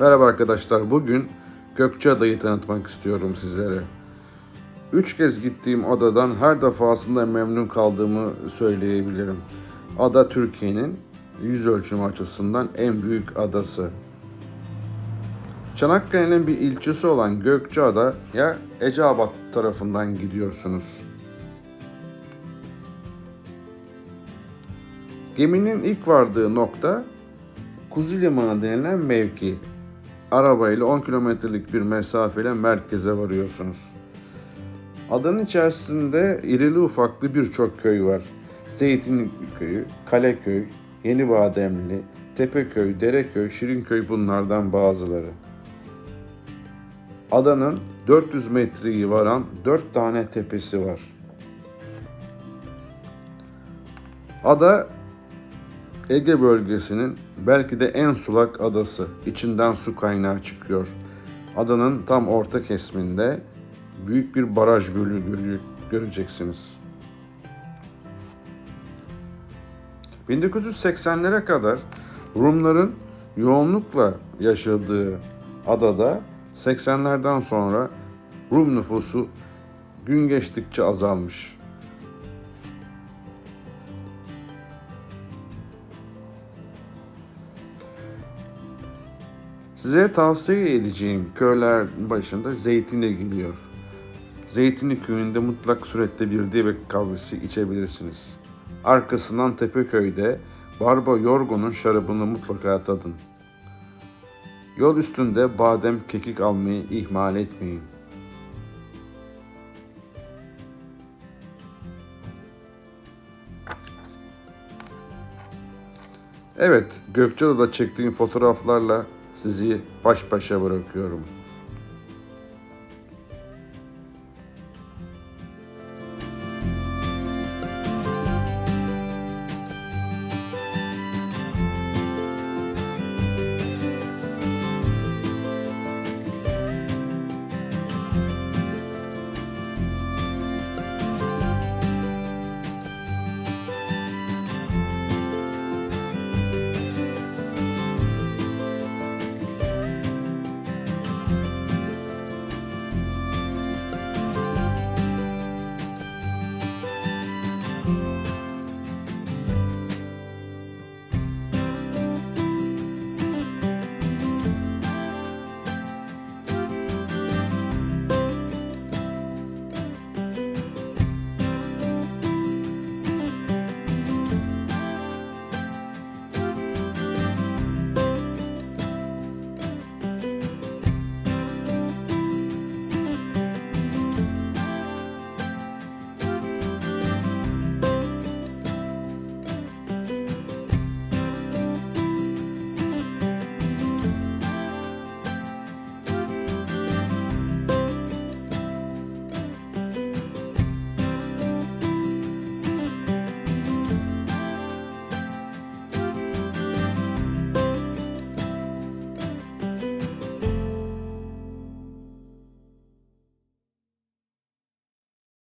Merhaba arkadaşlar. Bugün Gökçeada'yı tanıtmak istiyorum sizlere. Üç kez gittiğim adadan her defasında memnun kaldığımı söyleyebilirim. Ada Türkiye'nin yüz ölçümü açısından en büyük adası. Çanakkale'nin bir ilçesi olan Gökçeada'ya Eceabat tarafından gidiyorsunuz. Geminin ilk vardığı nokta Kuzu Limanı denilen mevki. Arabayla 10 kilometrelik bir mesafeyle merkeze varıyorsunuz. Adanın içerisinde irili ufaklı birçok köy var. Zeytinli Köyü, Kaleköy, Yeni Bademli, Tepeköy, Dereköy, Şirinköy bunlardan bazıları. Adanın 400 metreyi varan 4 tane tepesi var. Ada Ege bölgesinin belki de en sulak adası. İçinden su kaynağı çıkıyor. Adanın tam orta kesiminde büyük bir baraj gölü göre- göreceksiniz. 1980'lere kadar Rumların yoğunlukla yaşadığı adada 80'lerden sonra Rum nüfusu gün geçtikçe azalmış. Size tavsiye edeceğim köyler başında Zeytinli geliyor. Zeytinli köyünde mutlak surette bir dibek kahvesi içebilirsiniz. Arkasından Tepeköy'de Barba Yorgo'nun şarabını mutlaka tadın. Yol üstünde badem kekik almayı ihmal etmeyin. Evet, Gökçeada'da çektiğim fotoğraflarla sizi baş başa bırakıyorum.